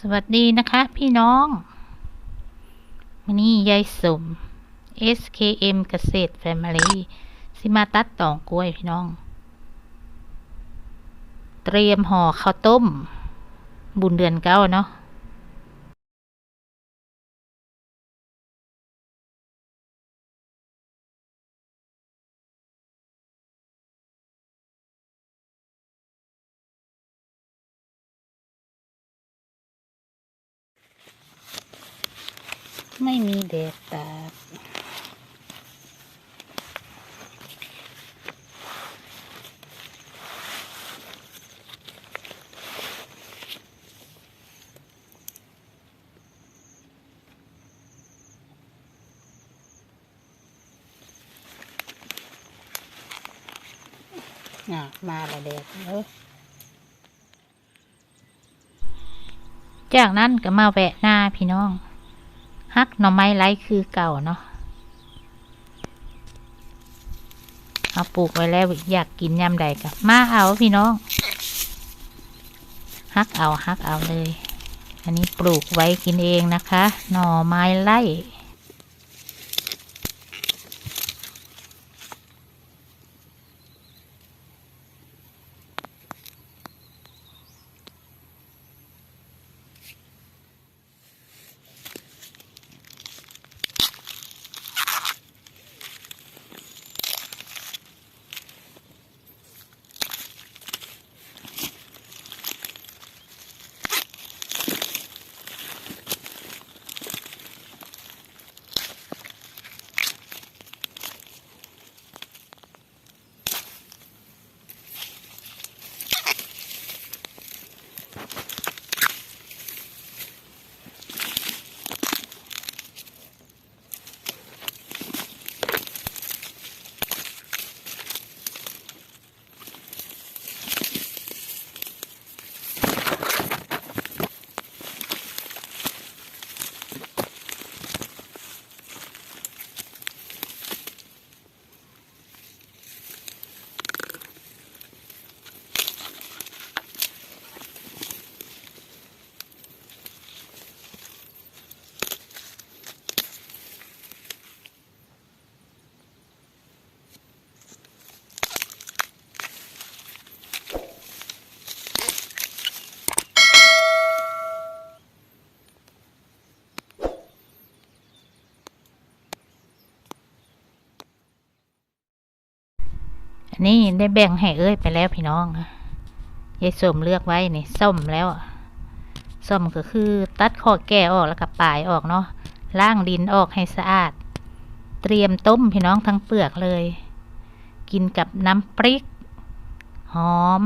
สวัสดีนะคะพี่น้องวันนี้ยายสม SKM เกษตรแฟมิลี่สิมาตัดตองกล้วยพี่น้อง เตรียมห่อข้าวต้ม บุญเดือนเก้าเนาะ ไม่มีแดดตากน่ะมาละแดดเออจากนั้นก็มาแวะหน้าพี่น้อง ฮักหน่อไม้ไร้คือเก่าเนาะเอาปลูกไว้แล้วอยากกินยำใดกับมาเอาพี่น้องฮักเอาฮักเอาเลย อันนี้ปลูกไว้กินเองนะคะ หน่อไม้ไร่ อันนี้ได้แบ่งให้เอ้ยไปแล้วพี่น้องยายส้มเลือกไว้นี่ส้มแล้วส้มก็คือตัดข้อแก่ออกแล้วก็ปลายออกเนาะล้างดินออกให้สะอาด เตรียมต้มพี่น้องทั้งเปลือกเลย กินกับน้ำพริก หอม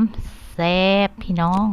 แซ่บพี่น้อง